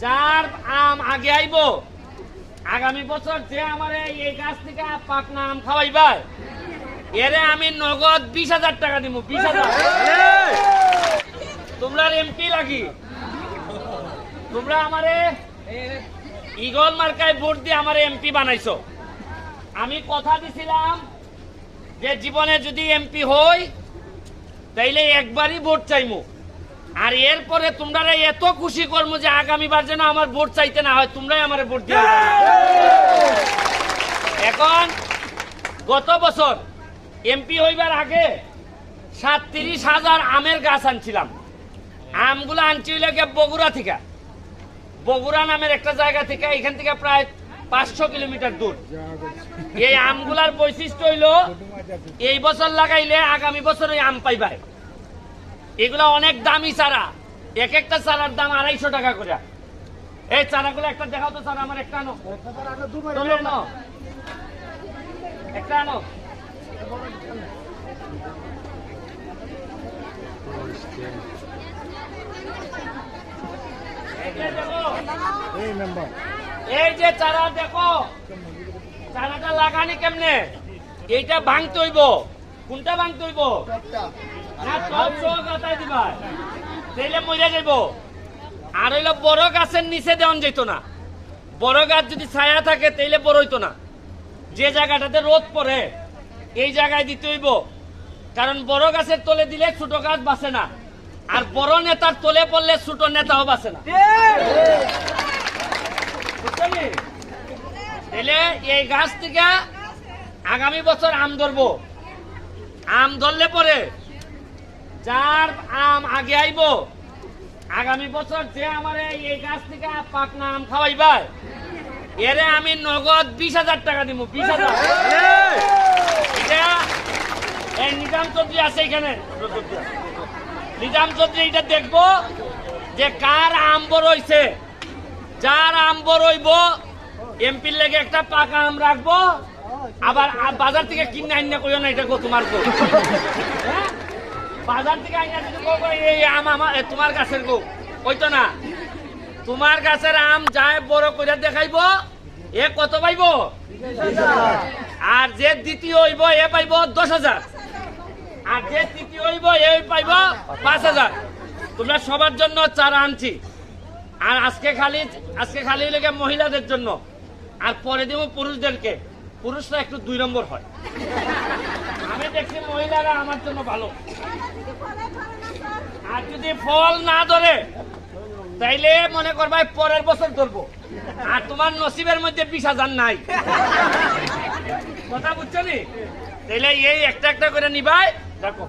যার আম আগে আইব, আগামী বছর যে আমার এই- গাছ থেকে পাকনা আম খাওয়াইবার এরে আমি নগদ বিশ হাজার টাকা দিব বিশ হাজার। তোমরা এমপি লাগি? তোমরা আমারে ইগল মার্কায় ভোট দিয়ে আমার এমপি বানাইছো। আমি কথা দিছিলাম যে জীবনে যদি এমপি হই, তাইলে একবারই ভোট চাইমু। আর এরপরে তোমরা এত খুশি করব যে আগামীবার যেন আমার ভোট চাইতে না হয়, তোমরাই আমার ভোট দিয়ে এখন গত বছর এমপি হইবার আগে সাতত্রিশ হাজার আমের গাছ আনছিলাম। আমগুলো আনছি হইলে বগুড়া থেকে। বগুড়া নামের একটা জায়গা থেকে এখান থেকে প্রায় পাঁচশো কিলোমিটার দূর। এই আমগুলার বৈশিষ্ট্য হইল, এই বছর লাগাইলে আগামী বছর ওই আম পাইবাই। এগুলা অনেক দামি চারা। এক একটা চারার দাম আড়াইশো টাকা করে। এই চারাগুলো একটা দেখাও তো, চারা আমার একটা আনো। একটা আনো। এই যে চারা দেখো। চারাটা লাগানি কেমনে? এইটা ভাঙতে হইব। কোনটা ভাঙতে হইব? না টপ সহ গাতাই দিবা। তাইলে মরে যাইব। আর হইল বড় গাছের নিচে দেওয়ান যেত না। বড় গাছ যদি ছায়া থাকে, তাইলে বড় হইতো না। যে জায়গাটাতে রোদ পড়ে, এই জায়গায় দিতে হইব। কারণ বড় গাছের তলে দিলে ছোট গাছ বাঁচে না। আর বড় নেতার তলে পড়লে ছোট নেতাও বাঁচে না। এই গাছ থেকে আগামী বছর আম ধরবো। আম ধরলে পরে যার আম আগে আইব, আগামী বছর যে আমার এই গাছ থেকে পাকনা আম খাওয়াইবার এরে আমি নগদ বিশ হাজার টাকা দিব বিশ হাজার। নিজাম চৌধুরী আছে এখানে। নিজাম চৌধুরী এটা দেখব যে কার আম বড় যার আম হইব, এমপির লেগে একটা পাকা আম রাখব আবার বাজার থেকে কিনে আইনা কইও না, এটা গো তোমার গো। হ্যাঁ? বাজার থেকে আইনা এই আম আমার তোমার গাছের গো। ওইতো না? তোমার গাছের আম যায় বড় করে দেখাইবো, এ কত পাইব? আর যে দ্বিতীয় হইব, এ পাইব দশ হাজার। আর যে তৃতীয় হইব, এ পাইব পাঁচ হাজার। তোমরা সবার জন্য চারা আনছি। আর আজকে খালি আজকে খালি লেগে মহিলাদের জন্য। আর পরে দেবো পুরুষদেরকে। পুরুষরা একটু দুই নম্বর হয়। আমি দেখছি মহিলারা আমার জন্য ভালো। আর যদি ফল না ধরে, তাইলে মনে করবাই পরের বছর ধরবো। আর তোমার নসিবের মধ্যে বিশ হাজার নাই। কথা বুঝছ নি? তাইলে এই একটা একটা করে নিবাই, দেখো।